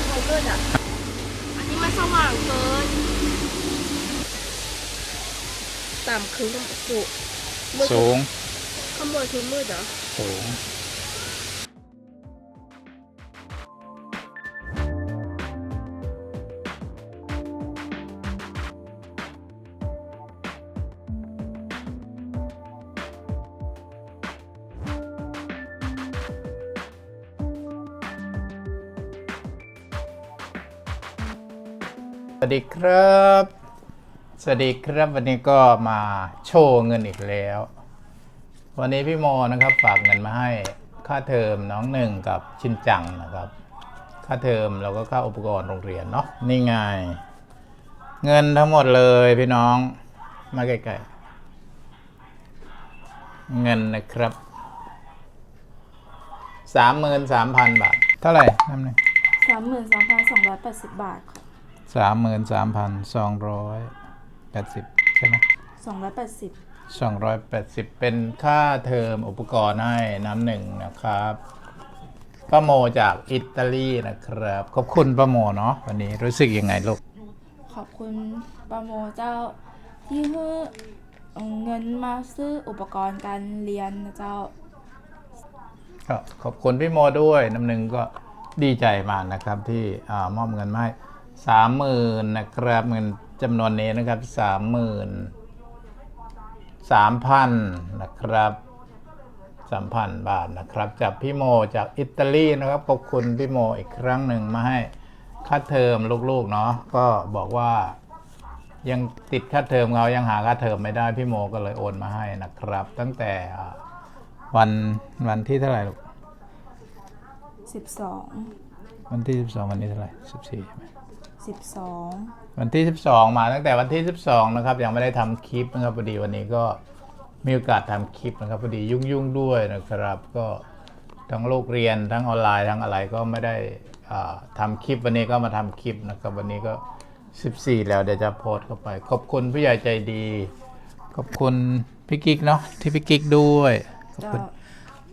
อนมืดมืดอะ อันนี้มันสว่างเกินต่ำคือสูงมืดสูงข้างบนคือมืดเหรอสูง สวัสดีครับ สวัสดีครับวันนี้ก็มาโชว์เงินอีกแล้ว วันนี้พี่โมนะครับฝากเงินมาให้ค่าเทอมน้องหนึ่งกับชินจังนะครับ ค่าเทอมแล้วก็ค่าอุปกรณ์โรงเรียนเนาะนี่ไงเงินทั้งหมดเลยพี่น้องมาใกล้ๆเงินนะครับสามหมื่นสามพันบาท เท่าไหร่น้ำหนึ่งสามหมื่นสองพันสองร้อยแปดสิบบาทค่ะ สามหมื่นสามพันสองร้อยแปดสิบใช่ไหมสองร้อยแปดสิบ280เป็นค่าเทอมอุปกรณ์ให้น้ำหนึ่งนะครับป้าโมจากอิตาลีนะครับ ขอบคุณป้าโมเนาะวันนี้รู้สึกยังไงลูก ขอบคุณปาโมเจ้าที่ให้เงินมาซื้ออุปกรณ์การเรียนนะเจ้าก็ขอบคุณพี่โมด้วยน้ำหนึ่งก็ดีใจมากนะครับที่อามอบเงินมาให้ สามหมื่นนะครับเงินจำนวนนี้นะครับสามหมื่นสามพันนะครับสามพันบาทนะครับ จากพี่โมจากอิตาลีนะครับขอบคุณพี่โมอีกครั้งหนึ่งมาให้ค่าเทอมลูกๆเนาะก็บอกว่ายังติดค่าเทอมเรายังหาค่าเทอมไม่ได้พี่โมก็เลยโอนมาให้นะครับ ตั้งแต่อ่าวันวันที่เท่าไหร่ลูกสิบสองวันที่12วันนี้เท่าไหร่14ใช่ไหม สิบสองวันที่ 12 มาตั้งแต่วันที่ 12 นะครับ ยังไม่ได้ทำคลิปนะครับพอดีวันนี้ก็มีโอกาสทำคลิปนะครับพอดียุ่งๆด้วยนะครับ ก็ทั้งลูกเรียนทั้งออนไลน์ทั้งอะไรก็ไม่ได้อ่าทำคลิปวันนี้ก็มาทำคลิปนะครับวันนี้ก็ 14 แล้วเดี๋ยวจะโพสต์เข้าไป ขอบคุณผู้ใหญ่ใจดี ขอบคุณพี่กิ๊กเนาะที่พี่กิ๊กด้วยขอบคุณ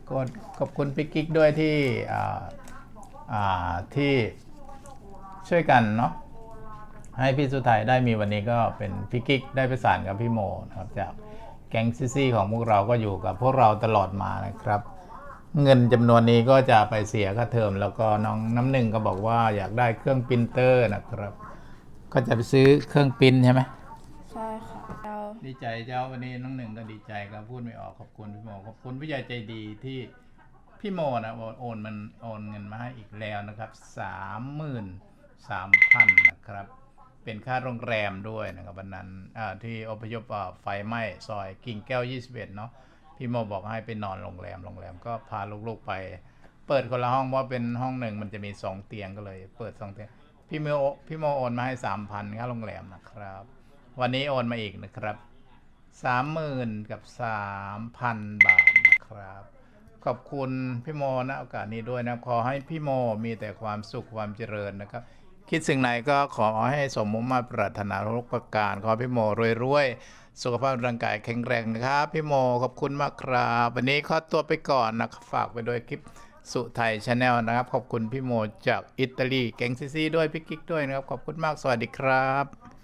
ก็ขอบคุณพี่กิ๊กด้วยที่อ่าอ่าที่ช่วยกันเนาะ ให้พี่สุไทยได้มีวันนี้ก็เป็นพี่กิ๊กได้ประสานกับพี่โมนะครับจากแก๊งซิซี่ของพวกเราก็อยู่กับพวกเราตลอดมานะครับ เงินจำนวนนี้ก็จะไปเสียค่าเทอมแล้วก็น้องน้ำหนึ่งก็บอกว่าอยากได้เครื่องปรินเตอร์นะครับ ก็จะไปซื้อเครื่องปริ้นใช่ไหมใช่ค่ะเจ้าดีใจเจ้าวันนี้น้องหนึ่งก็ดีใจครับพูดไม่ออกขอบคุณพี่โมขอบคุณผู้ใหญ่ใจดีที่พี่โมนะโอนโอนมันโอนเงินมาให้อีกแล้วนะครับสามหมื่นสามพันนะครับ เป็นค่าโรงแรมด้วยนะครับวันนั้นที่อพยพไฟไหม้ซอยกิ่งแก้ว 21 เนาะพี่โมบอกให้ไปนอนโรงแรมโรงแรมก็พาลูกๆไป เปิดคนละห้องเพราะเป็นห้องหนึ่งมันจะมีสองเตียงก็เลย เปิดสองเตียงพี่โมพี่โมโอนมาให้สามพันค่าโรงแรมนะครับ วันนี้โอนมาอีกนะครับสามหมื่นกับสามพันบาทนะครับ ขอบคุณพี่โมนะโอกาสนี้ด้วยนะขอให้พี่โมมีแต่ความสุขความเจริญนะครับ คิดสิ่งไหนก็ขอให้สมมุติมาปรารถนาทุกประการ ขอพี่โมรวยๆ สุขภาพร่างกายแข็งแรงนะครับ พี่โมขอบคุณมากครับ วันนี้ขอตัวไปก่อนนะครับฝากไปด้วยคลิปสุไทยชาแนลนะครับ ขอบคุณพี่โมจากอิตาลีแกงซีซีด้วยพี่กิ๊กด้วยนะครับ ขอบคุณมากสวัสดีครับ